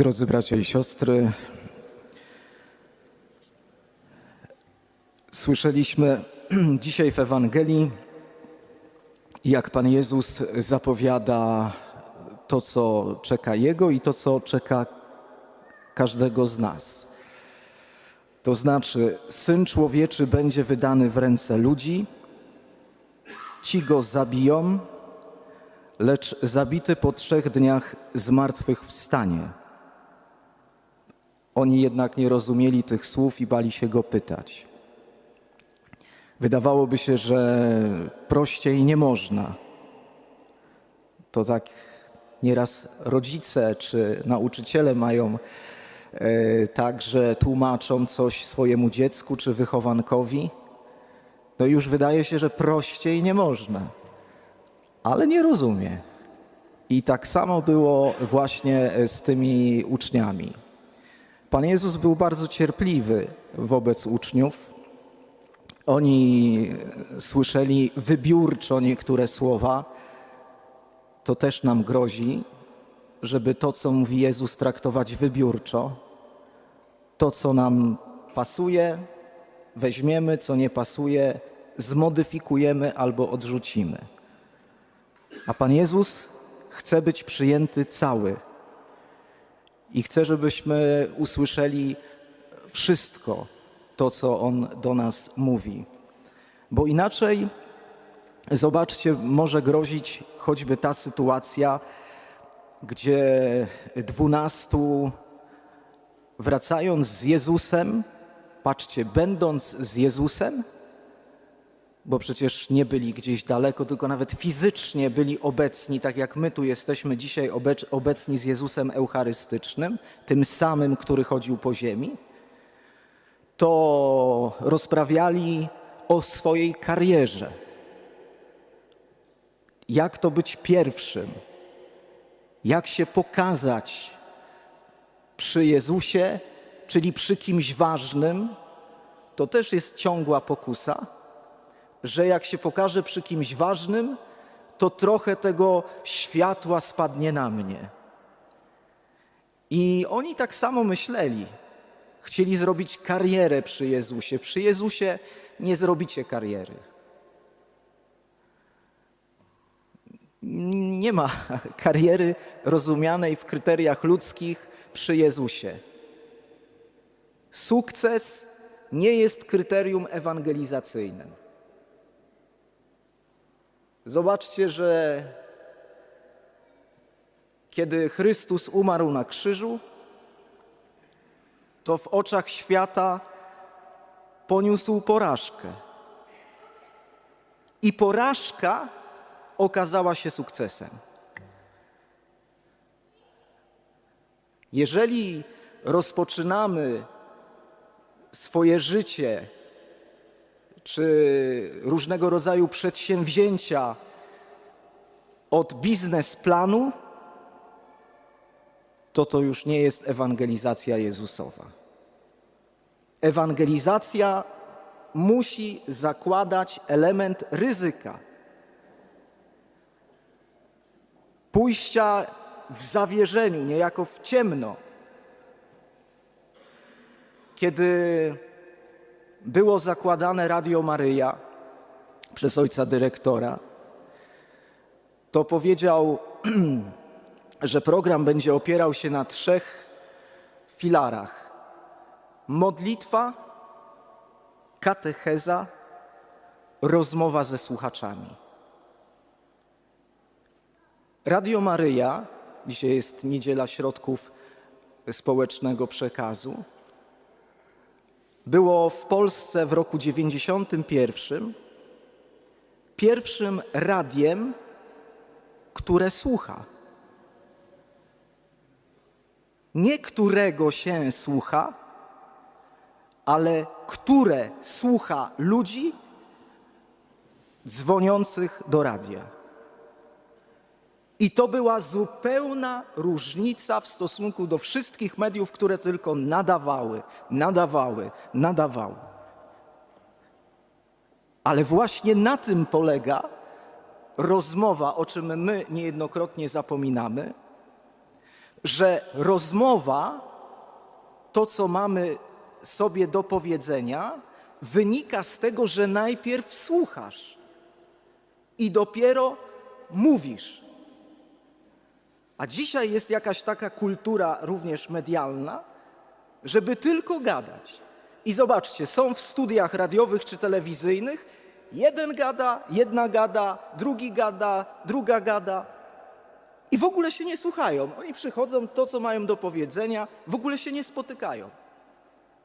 Drodzy bracia i siostry, słyszeliśmy dzisiaj w Ewangelii, jak Pan Jezus zapowiada to, co czeka Jego i to, co czeka każdego z nas. To znaczy, Syn Człowieczy będzie wydany w ręce ludzi, ci go zabiją, lecz zabity po trzech dniach z martwych wstanie. Oni jednak nie rozumieli tych słów i bali się go pytać. Wydawałoby się, że prościej nie można. To tak nieraz rodzice czy nauczyciele mają e, tak, że tłumaczą coś swojemu dziecku czy wychowankowi. No już wydaje się, że prościej nie można, ale nie rozumie. I tak samo było właśnie z tymi uczniami. Pan Jezus był bardzo cierpliwy wobec uczniów. Oni słyszeli wybiórczo niektóre słowa. To też nam grozi, żeby to, co mówi Jezus, traktować wybiórczo. To, co nam pasuje, weźmiemy, co nie pasuje, zmodyfikujemy albo odrzucimy. A Pan Jezus chce być przyjęty cały i chce, żebyśmy usłyszeli wszystko to, co On do nas mówi. Bo inaczej, zobaczcie, może grozić choćby ta sytuacja, gdzie dwunastu, wracając z Jezusem, patrzcie, będąc z Jezusem, bo przecież nie byli gdzieś daleko, tylko nawet fizycznie byli obecni, tak jak my tu jesteśmy dzisiaj obec- obecni z Jezusem Eucharystycznym, tym samym, który chodził po ziemi, to rozprawiali o swojej karierze. Jak to być pierwszym? Jak się pokazać przy Jezusie, czyli przy kimś ważnym? To też jest ciągła pokusa że jak się pokaże przy kimś ważnym, to trochę tego światła spadnie na mnie. I oni tak samo myśleli. Chcieli zrobić karierę przy Jezusie. Przy Jezusie nie zrobicie kariery. Nie ma kariery rozumianej w kryteriach ludzkich przy Jezusie. Sukces nie jest kryterium ewangelizacyjnym. Zobaczcie, że kiedy Chrystus umarł na krzyżu, to w oczach świata poniósł porażkę. I porażka okazała się sukcesem. Jeżeli rozpoczynamy swoje życie czy różnego rodzaju przedsięwzięcia od biznesplanu, to to już nie jest ewangelizacja Jezusowa. Ewangelizacja musi zakładać element ryzyka. Pójścia w zawierzeniu, niejako w ciemno. Kiedy było zakładane Radio Maryja przez ojca dyrektora, to powiedział, że program będzie opierał się na trzech filarach: modlitwa, katecheza, rozmowa ze słuchaczami. Radio Maryja, dzisiaj jest niedziela środków społecznego przekazu, było w Polsce w roku 91 pierwszym radiem, które słucha. Nie którego się słucha, ale które słucha ludzi dzwoniących do radia. I to była zupełna różnica w stosunku do wszystkich mediów, które tylko nadawały, nadawały, nadawały. Ale właśnie na tym polega rozmowa, o czym my niejednokrotnie zapominamy, że rozmowa, to co mamy sobie do powiedzenia, wynika z tego, że najpierw słuchasz i dopiero mówisz. A dzisiaj jest jakaś taka kultura również medialna, żeby tylko gadać. I zobaczcie, są w studiach radiowych czy telewizyjnych, jeden gada, jedna gada, drugi gada, druga gada. I w ogóle się nie słuchają. Oni przychodzą, to co mają do powiedzenia, w ogóle się nie spotykają.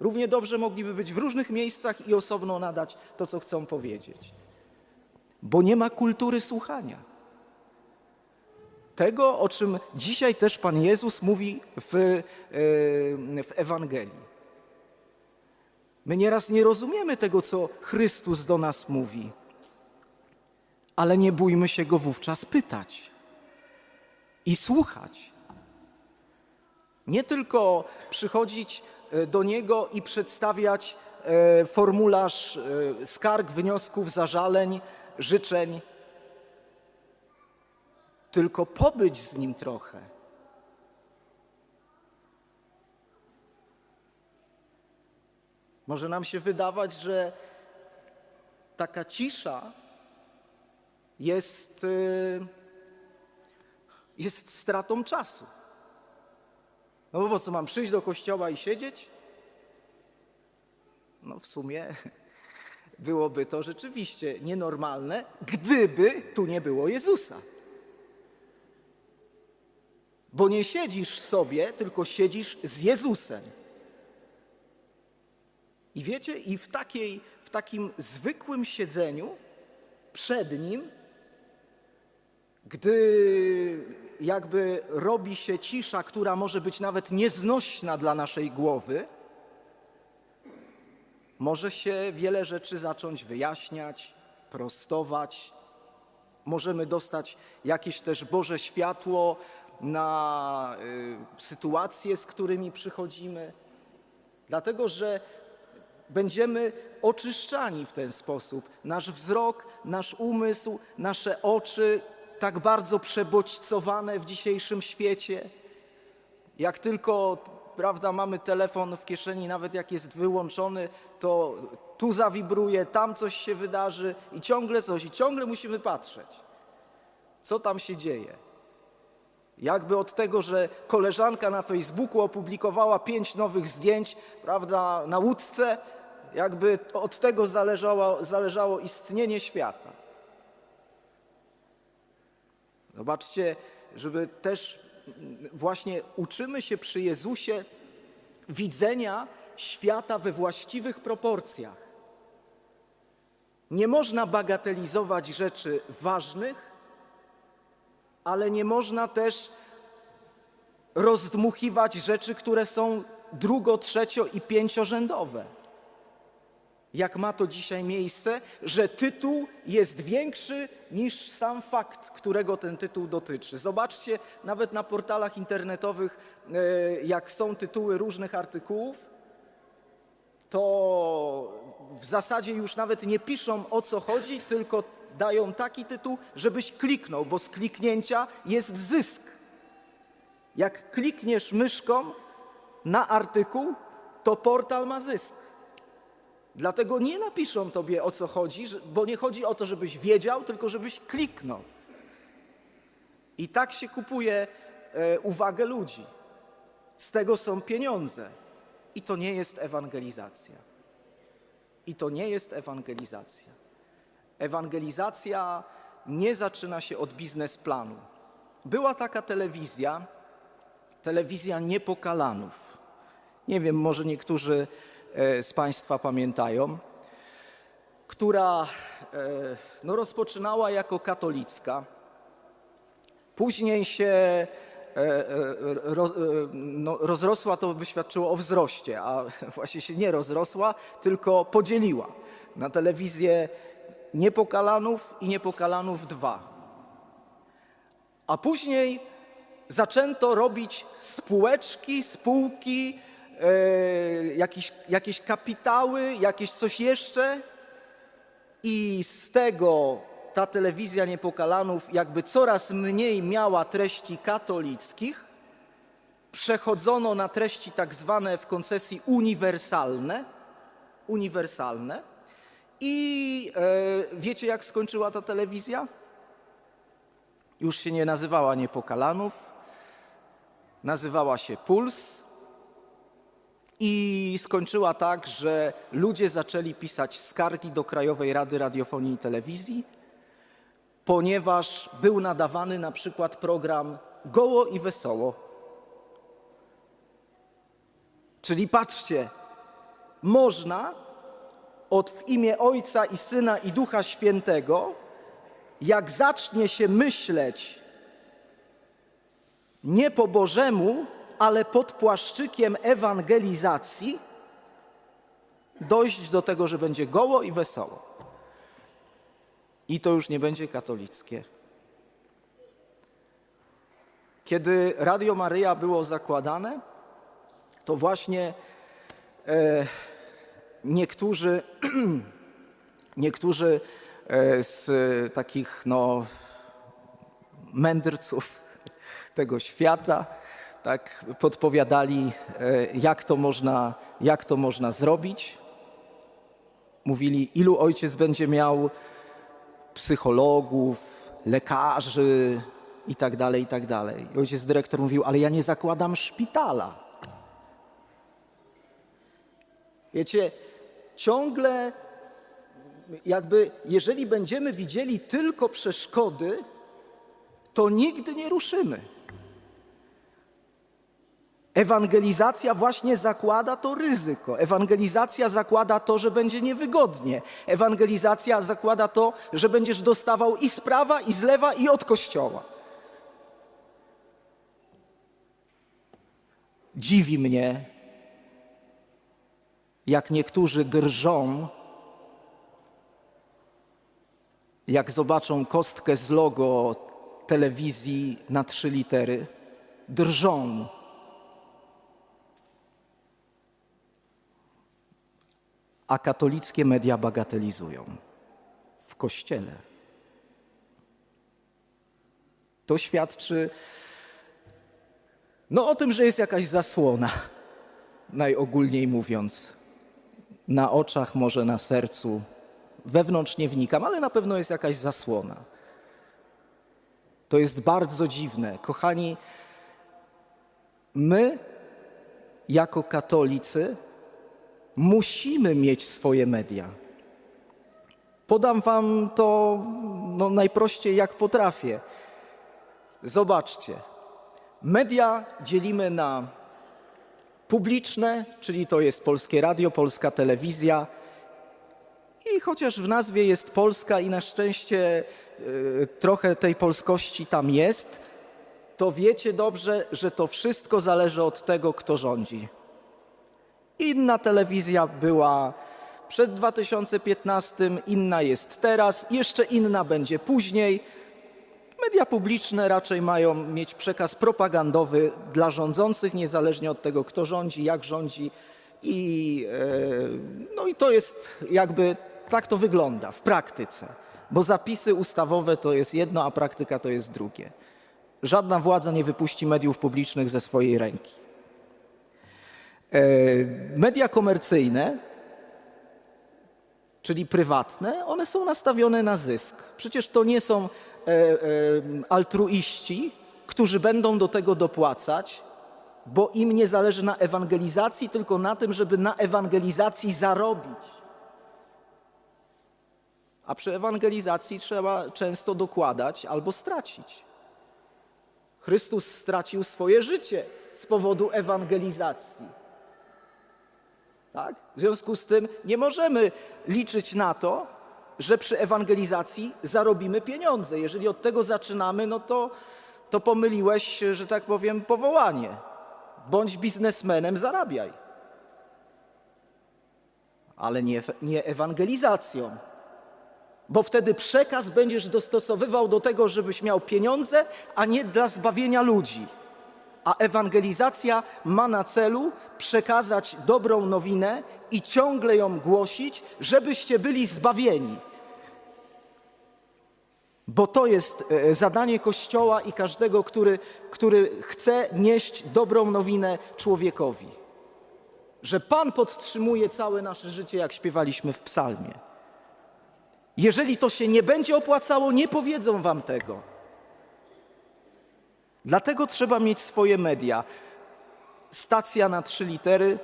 Równie dobrze mogliby być w różnych miejscach i osobno nadać to, co chcą powiedzieć. Bo nie ma kultury słuchania. Tego, o czym dzisiaj też Pan Jezus mówi w, yy, w Ewangelii. My nieraz nie rozumiemy tego, co Chrystus do nas mówi, ale nie bójmy się go wówczas pytać i słuchać. Nie tylko przychodzić e, do niego i przedstawiać e, formularz e, skarg, wniosków, zażaleń, życzeń, tylko pobyć z nim trochę. Może nam się wydawać, że taka cisza jest, y, jest stratą czasu. No bo co mam przyjść do kościoła i siedzieć? No w sumie byłoby to rzeczywiście nienormalne, gdyby tu nie było Jezusa. Bo nie siedzisz sobie, tylko siedzisz z Jezusem. I wiecie, i w, takiej, w takim zwykłym siedzeniu przed Nim, gdy jakby robi się cisza, która może być nawet nieznośna dla naszej głowy, może się wiele rzeczy zacząć wyjaśniać, prostować. Możemy dostać jakieś też Boże światło na y, sytuacje, z którymi przychodzimy. Dlatego, że będziemy oczyszczani w ten sposób. Nasz wzrok, nasz umysł, nasze oczy, tak bardzo przebodźcowane w dzisiejszym świecie. Jak tylko, prawda, mamy telefon w kieszeni, nawet jak jest wyłączony, to tu zawibruje, tam coś się wydarzy i ciągle coś, i ciągle musimy patrzeć, co tam się dzieje. Jakby od tego, że koleżanka na Facebooku opublikowała pięć nowych zdjęć, prawda, na łódce, jakby od tego zależało, zależało istnienie świata. Zobaczcie, żeby też właśnie uczymy się przy Jezusie widzenia świata we właściwych proporcjach. Nie można bagatelizować rzeczy ważnych, ale nie można też rozdmuchiwać rzeczy, które są drugo, trzecio i pięciorzędowe. Jak ma to dzisiaj miejsce, że tytuł jest większy niż sam fakt, którego ten tytuł dotyczy. Zobaczcie, nawet na portalach internetowych, e, jak są tytuły różnych artykułów, to w zasadzie już nawet nie piszą o co chodzi, tylko dają taki tytuł, żebyś kliknął, bo z kliknięcia jest zysk. Jak klikniesz myszką na artykuł, to portal ma zysk. Dlatego nie napiszą tobie o co chodzi, bo nie chodzi o to, żebyś wiedział, tylko żebyś kliknął. I tak się kupuje e, uwagę ludzi. Z tego są pieniądze. I to nie jest ewangelizacja. I to nie jest ewangelizacja. Ewangelizacja nie zaczyna się od biznesplanu. Była taka telewizja, telewizja Niepokalanów. Nie wiem, może niektórzy e, z Państwa pamiętają, która e, no, rozpoczynała jako katolicka. Później się e, no, rozrosła, to by świadczyło o wzroście, a właśnie się nie rozrosła, tylko podzieliła na telewizję Niepokalanów i Niepokalanów 2. A później zaczęto robić spółeczki, spółki, e, jakieś, jakieś kapitały, jakieś coś jeszcze. I z tego ta telewizja Niepokalanów jakby coraz mniej miała treści katolickich, przechodzono na treści tak zwane w koncesji uniwersalne. Uniwersalne. I e, wiecie, jak skończyła ta telewizja? Już się nie nazywała Niepokalanów, nazywała się Puls. I skończyła tak, że ludzie zaczęli pisać skargi do Krajowej Rady Radiofonii i Telewizji, ponieważ był nadawany na przykład program Goło i Wesoło. Czyli patrzcie, można od w imię Ojca i Syna i Ducha Świętego, jak zacznie się myśleć nie po Bożemu, ale pod płaszczykiem ewangelizacji, dojść do tego, że będzie goło i wesoło. I to już nie będzie katolickie. Kiedy Radio Maryja było zakładane, to właśnie e, niektórzy, niektórzy e, z takich no, mędrców tego świata tak podpowiadali, e, jak to można, jak to można zrobić. Mówili, ilu ojciec będzie miał psychologów, lekarzy i tak dalej, i tak dalej. Ojciec dyrektor mówił, ale ja nie zakładam szpitala. Wiecie, ciągle jakby, jeżeli będziemy widzieli tylko przeszkody, to nigdy nie ruszymy. Ewangelizacja właśnie zakłada to ryzyko. Ewangelizacja zakłada to, że będzie niewygodnie. Ewangelizacja zakłada to, że będziesz dostawał i z prawa, i z lewa, i od kościoła. Dziwi mnie, jak niektórzy drżą, jak zobaczą kostkę z logo telewizji na trzy litery, drżą. A katolickie media bagatelizują w kościele. To świadczy no, o tym, że jest jakaś zasłona, najogólniej mówiąc na oczach, może na sercu. Wewnątrz nie wnikam, ale na pewno jest jakaś zasłona. To jest bardzo dziwne. Kochani, my jako katolicy musimy mieć swoje media. Podam wam to no, najprościej jak potrafię. Zobaczcie. Media dzielimy na publiczne, czyli to jest polskie radio, polska telewizja. I chociaż w nazwie jest Polska i na szczęście y, trochę tej polskości tam jest, to wiecie dobrze, że to wszystko zależy od tego, kto rządzi. Inna telewizja była przed 2015, inna jest teraz, jeszcze inna będzie później. Media publiczne raczej mają mieć przekaz propagandowy dla rządzących, niezależnie od tego, kto rządzi, jak rządzi. I, e, no i to jest jakby, tak to wygląda w praktyce. Bo zapisy ustawowe to jest jedno, a praktyka to jest drugie. Żadna władza nie wypuści mediów publicznych ze swojej ręki. E, Media komercyjne, czyli prywatne, one są nastawione na zysk. Przecież to nie są altruiści, którzy będą do tego dopłacać, bo im nie zależy na ewangelizacji, tylko na tym, żeby na ewangelizacji zarobić. A przy ewangelizacji trzeba często dokładać albo stracić. Chrystus stracił swoje życie z powodu ewangelizacji. Tak? W związku z tym nie możemy liczyć na to, że przy ewangelizacji zarobimy pieniądze. Jeżeli od tego zaczynamy, no to, to pomyliłeś, że tak powiem, powołanie. Bądź biznesmenem, zarabiaj. Ale nie, nie ewangelizacją. Bo wtedy przekaz będziesz dostosowywał do tego, żebyś miał pieniądze, a nie dla zbawienia ludzi. A ewangelizacja ma na celu przekazać dobrą nowinę i ciągle ją głosić, żebyście byli zbawieni. Bo to jest e, zadanie Kościoła i każdego, który, który chce nieść dobrą nowinę człowiekowi. Że Pan podtrzymuje całe nasze życie, jak śpiewaliśmy w Psalmie. Jeżeli to się nie będzie opłacało, nie powiedzą Wam tego. Dlatego trzeba mieć swoje media. Stacja na trzy litery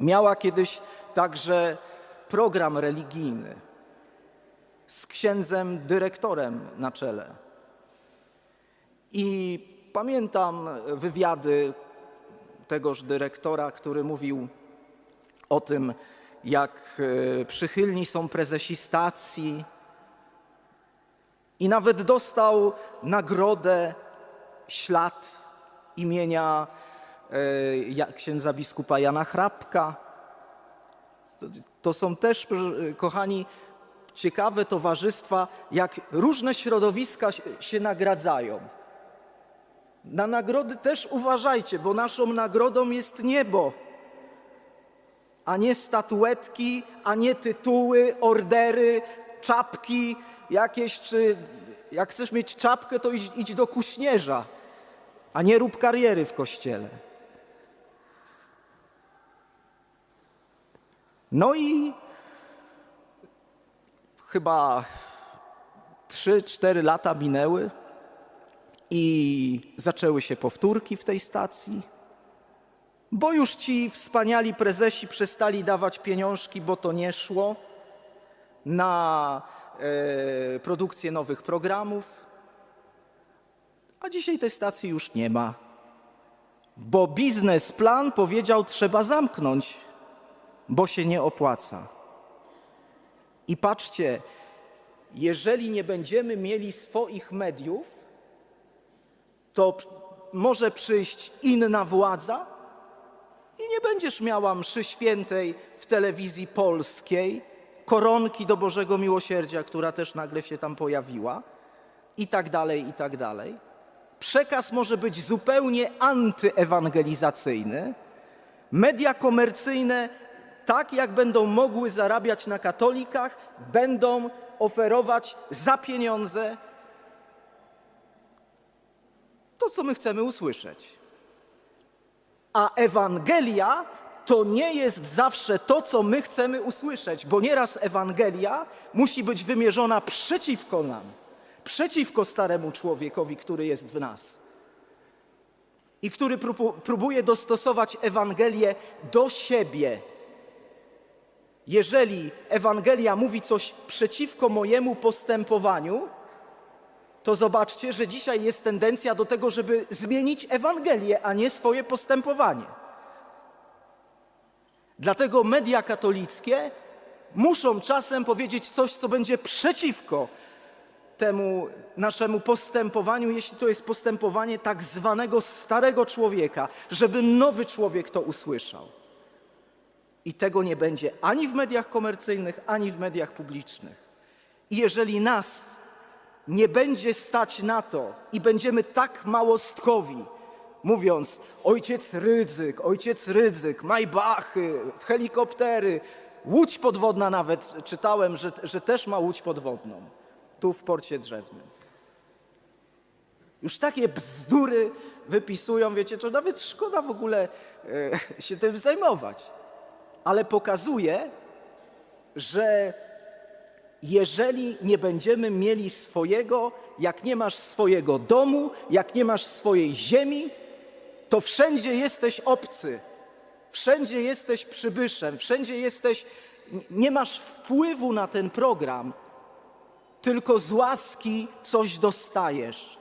miała kiedyś także program religijny z księdzem dyrektorem na czele. I pamiętam wywiady tegoż dyrektora, który mówił o tym, jak e, przychylni są prezesi stacji. I nawet dostał nagrodę ślad imienia e, księdza biskupa Jana Hrabka. To, są też, kochani, ciekawe towarzystwa, jak różne środowiska się nagradzają. Na nagrody też uważajcie, bo naszą nagrodą jest niebo, a nie statuetki, a nie tytuły, ordery, czapki jakieś, czy jak chcesz mieć czapkę, to idź, idź do kuśnierza, a nie rób kariery w kościele. No i chyba 3-4 lata minęły i zaczęły się powtórki w tej stacji, bo już ci wspaniali prezesi przestali dawać pieniążki, bo to nie szło na e, produkcję nowych programów. A dzisiaj tej stacji już nie ma, bo biznesplan powiedział, trzeba zamknąć, bo się nie opłaca. I patrzcie, jeżeli nie będziemy mieli swoich mediów, to może przyjść inna władza i nie będziesz miała mszy świętej w telewizji polskiej, koronki do Bożego Miłosierdzia, która też nagle się tam pojawiła, i tak dalej, i tak dalej. Przekaz może być zupełnie antyewangelizacyjny. Media komercyjne, tak jak będą mogły zarabiać na katolikach, będą oferować za pieniądze to, co my chcemy usłyszeć. A Ewangelia to nie jest zawsze to, co my chcemy usłyszeć, bo nieraz Ewangelia musi być wymierzona przeciwko nam, przeciwko staremu człowiekowi, który jest w nas i który próbu- próbuje dostosować Ewangelię do siebie. Jeżeli Ewangelia mówi coś przeciwko mojemu postępowaniu, to zobaczcie, że dzisiaj jest tendencja do tego, żeby zmienić Ewangelię, a nie swoje postępowanie. Dlatego media katolickie muszą czasem powiedzieć coś, co będzie przeciwko temu naszemu postępowaniu, jeśli to jest postępowanie tak zwanego starego człowieka, żeby nowy człowiek to usłyszał. I tego nie będzie ani w mediach komercyjnych, ani w mediach publicznych. I jeżeli nas nie będzie stać na to i będziemy tak małostkowi, mówiąc ojciec Rydzyk, ojciec Rydzyk, Majbachy, helikoptery, łódź podwodna nawet, czytałem, że, że też ma łódź podwodną, tu w porcie drzewnym. Już takie bzdury wypisują, wiecie, to nawet szkoda w ogóle e, się tym zajmować. Ale pokazuje, że jeżeli nie będziemy mieli swojego, jak nie masz swojego domu, jak nie masz swojej ziemi, to wszędzie jesteś obcy, wszędzie jesteś przybyszem, wszędzie jesteś, nie masz wpływu na ten program, tylko z łaski coś dostajesz.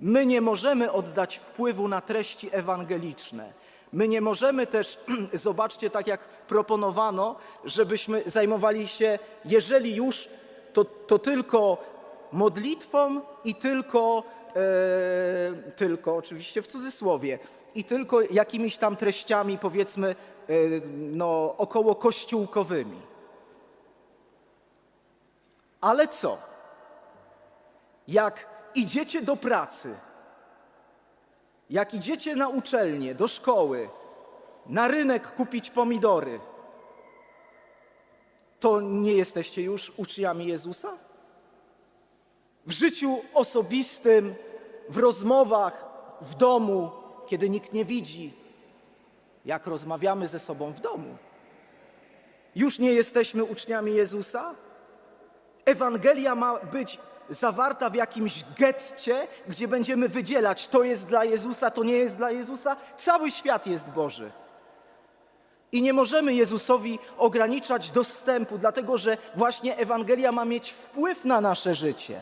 My nie możemy oddać wpływu na treści ewangeliczne. My nie możemy też, zobaczcie, tak jak proponowano, żebyśmy zajmowali się, jeżeli już, to, to tylko modlitwą i tylko, e, tylko, oczywiście w cudzysłowie, i tylko jakimiś tam treściami, powiedzmy, e, no, około kościółkowymi. Ale co? Jak idziecie do pracy, jak idziecie na uczelnię, do szkoły, na rynek kupić pomidory, to nie jesteście już uczniami Jezusa? w życiu osobistym, w rozmowach, w domu, kiedy nikt nie widzi, jak rozmawiamy ze sobą w domu. Już nie jesteśmy uczniami Jezusa? Ewangelia ma być zawarta w jakimś getcie, gdzie będziemy wydzielać, to jest dla Jezusa, to nie jest dla Jezusa. Cały świat jest Boży. I nie możemy Jezusowi ograniczać dostępu, dlatego że właśnie Ewangelia ma mieć wpływ na nasze życie.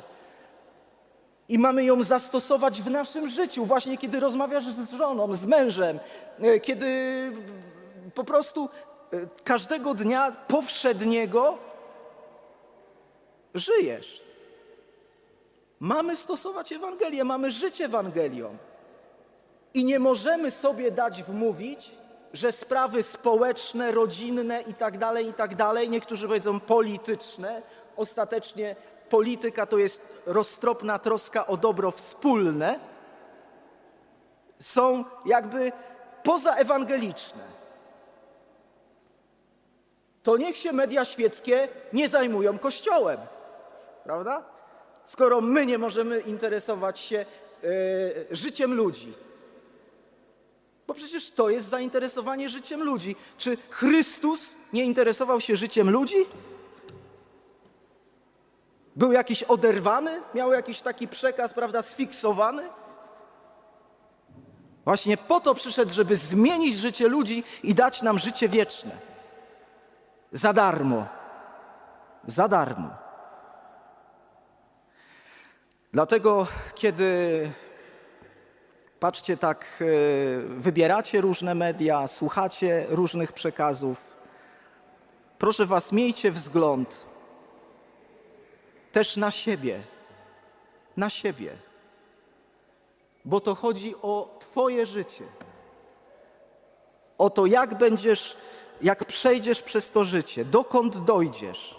I mamy ją zastosować w naszym życiu, właśnie kiedy rozmawiasz z żoną, z mężem, e, kiedy po prostu e, każdego dnia powszedniego żyjesz. Mamy stosować Ewangelię, mamy żyć Ewangelią. I nie możemy sobie dać wmówić, że sprawy społeczne, rodzinne i tak dalej, i tak niektórzy powiedzą polityczne, ostatecznie polityka to jest roztropna troska o dobro wspólne, są jakby pozaewangeliczne. To niech się media świeckie nie zajmują Kościołem, prawda? Skoro my nie możemy interesować się e, życiem ludzi. Bo przecież to jest zainteresowanie życiem ludzi. Czy Chrystus nie interesował się życiem ludzi? Był jakiś oderwany? Miał jakiś taki przekaz, prawda, sfiksowany? Właśnie po to przyszedł, żeby zmienić życie ludzi i dać nam życie wieczne. Za darmo. Za darmo. Dlatego, kiedy patrzcie, tak e, wybieracie różne media, słuchacie różnych przekazów, proszę Was, miejcie wzgląd też na siebie. Na siebie. Bo to chodzi o Twoje życie. O to, jak będziesz, jak przejdziesz przez to życie, dokąd dojdziesz,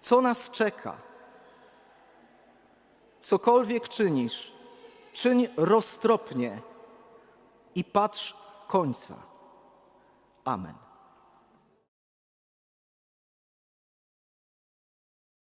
co nas czeka. Cokolwiek czynisz, czyń roztropnie i patrz końca. Amen.